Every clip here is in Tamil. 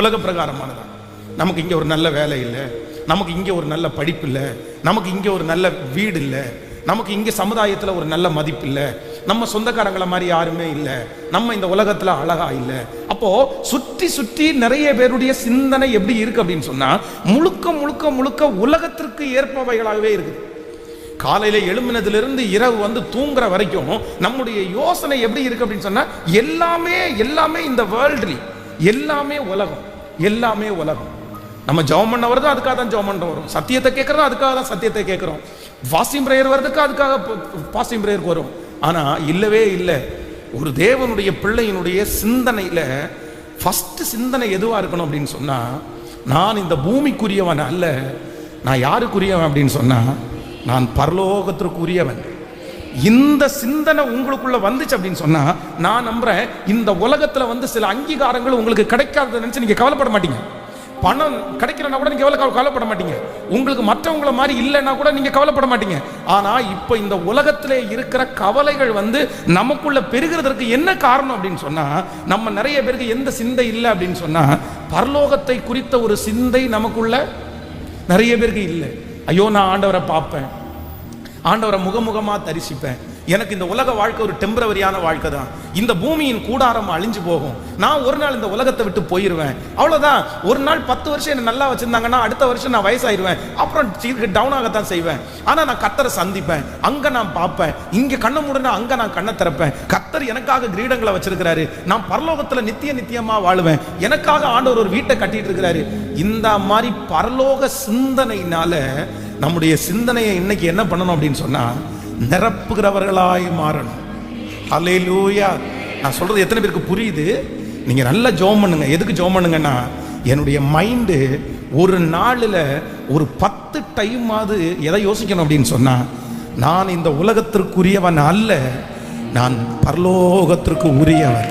உலக பிரகாரமானதான் நமக்கு இங்கே ஒரு நல்ல வேலை இல்லை. நமக்கு இங்கே ஒரு நல்ல படிப்பு இல்லை. நமக்கு இங்கே ஒரு நல்ல வீடு இல்லை. நமக்கு இங்கே சமுதாயத்தில் ஒரு நல்ல மதிப்பு இல்லை. நம்ம சொந்தக்காரங்களை மாதிரி யாருமே இல்லை. நம்ம இந்த உலகத்தில் அழகா இல்லை. அப்போ சுற்றி சுற்றி நிறைய பேருடைய சிந்தனை எப்படி இருக்கு அப்படின்னு சொன்னா முழுக்க முழுக்க முழுக்க உலகத்திற்கு ஏற்பவைகளாகவே இருக்குது. காலையில எழும்பினதுலேருந்து இரவு வந்து தூங்குற வரைக்கும் நம்முடைய யோசனை எப்படி இருக்கு அப்படின்னு சொன்னா எல்லாமே எல்லாமே இந்த வேர்ல்ட்லி எல்லாமே உலகம் எல்லாமே உலகம். நம்ம ஜெபம் பண்ண வருதோ அதுக்காக தான் ஜெபம் பண்ண வரும். சத்தியத்தை கேட்குறதோ அதுக்காக தான் சத்தியத்தை கேட்குறோம். ஃபாஸ்டிங் பிரேயர் வர்றதுக்கு அதுக்காக ஃபாஸ்டிங் பிரேயருக்கு வரும். ஆனால் இல்லவே இல்லை. ஒரு தேவனுடைய பிள்ளையினுடைய சிந்தனையில் ஃபஸ்ட்டு சிந்தனை எதுவாக இருக்கணும் அப்படின்னு சொன்னால் நான் இந்த பூமிக்குரியவன் அல்ல. நான் யாருக்குரியவன் அப்படின்னு சொன்னால் நான் பரலோகத்திற்குரியவன். இந்த சிந்தனை உங்களுக்குள்ள வந்துச்சு அப்படின்னு சொன்னா நான் நம்புறேன் இந்த உலகத்துல வந்து சில அங்கீகாரங்கள் உங்களுக்கு கிடைக்காத நினைச்சு நீங்க கவலைப்பட மாட்டீங்க. பணம் கிடைக்கிறனா கூட நீங்க எவ்வளவு கவலைப்பட மாட்டீங்க. உங்களுக்கு மற்றவங்கள மாதிரி இல்லைன்னா கூட நீங்க கவலைப்பட மாட்டீங்க. ஆனா இப்போ இந்த உலகத்திலே இருக்கிற கவலைகள் வந்து நமக்குள்ள பெருகிறதற்கு என்ன காரணம் அப்படின்னு சொன்னா நம்ம நிறைய பேருக்கு எந்த சிந்தை இல்லை அப்படின்னு சொன்னா பரலோகத்தை குறித்த ஒரு சிந்தை நமக்குள்ள நிறைய பேருக்கு இல்லை. ஐயோ நான் ஆண்டவரை பார்ப்பேன். ஆண்டவரை முகமுகமாக தரிசிப்பேன். எனக்கு இந்த உலக வாழ்க்கை ஒரு டெம்பரவரியான வாழ்க்கை தான். இந்த பூமியின் கூடாரம் அழிஞ்சு போகும். நான் ஒரு நாள் இந்த உலகத்தை விட்டு போயிடுவேன் அவ்வளோதான் ஒரு நாள் பத்து வருஷம் என்ன நல்லா வச்சுருந்தாங்கன்னா அடுத்த வருஷம் நான் வயசாயிருவேன். அப்புறம் டவுன் ஆகத்தான் செய்வேன். ஆனால் நான் கத்தரை சந்திப்பேன். அங்கே நான் பார்ப்பேன். இங்கே கண்ணை மூடனா அங்கே நான் கண்ணை திறப்பேன். கத்தர் எனக்காக கிரீடங்களை வச்சிருக்கிறாரு. நான் பரலோகத்தில் நித்திய நித்தியமாக வாழுவேன். எனக்காக ஆண்டவர் ஒரு வீட்டை கட்டிட்டு இருக்கிறாரு. இந்த மாதிரி பரலோக சிந்தனையினால நம்முடைய சிந்தனையை இன்னைக்கு என்ன பண்ணணும் அப்படின்னு சொன்னா நிரப்புகிறவர்களாய் மாறணும். அல்லேலூயா நான் சொல்றது எத்தனை பேருக்கு புரியுது? நீங்க நல்லா ஜோம் பண்ணுங்க. எதுக்கு ஜோம் பண்ணுங்கன்னா என்னுடைய மைண்டு ஒரு நாளில் ஒரு பத்து டைமாவது எதை யோசிக்கணும் அப்படின்னு சொன்னால் நான் இந்த உலகத்திற்குரியவன் அல்ல நான் பரலோகத்திற்கு உரியவன்.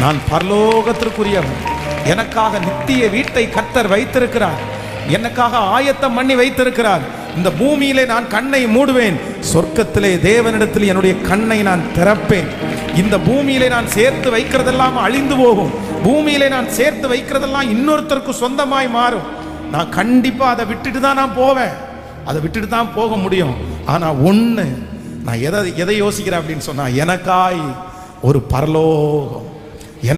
நான் பரலோகத்திற்குரியவன். எனக்காக நித்திய வீட்டை கத்தர் வைத்திருக்கிறார். எனக்காக ஆயத்தம் பண்ணி வைத்திருக்கிறார். இந்த பூமியிலே நான் கண்ணை மூடுவேன். சொர்க்கத்திலே தேவனிடத்தில் என்னுடைய கண்ணை நான் திறப்பேன். இந்த பூமியிலே நான் சேர்த்து வைக்கிறதெல்லாம் அழிந்து போகும். பூமியிலே நான் சேர்த்து வைக்கிறதெல்லாம் இன்னொருத்தருக்கு சொந்தமாய் மாறும். நான் கண்டிப்பாக அதை விட்டுட்டு தான் நான் போவேன். அதை விட்டுட்டு தான் போக முடியும். ஆனால் ஒன்று நான் எதை எதை யோசிக்கிறேன் அப்படின்னு சொன்னால் எனக்காய் ஒரு பரலோகம்.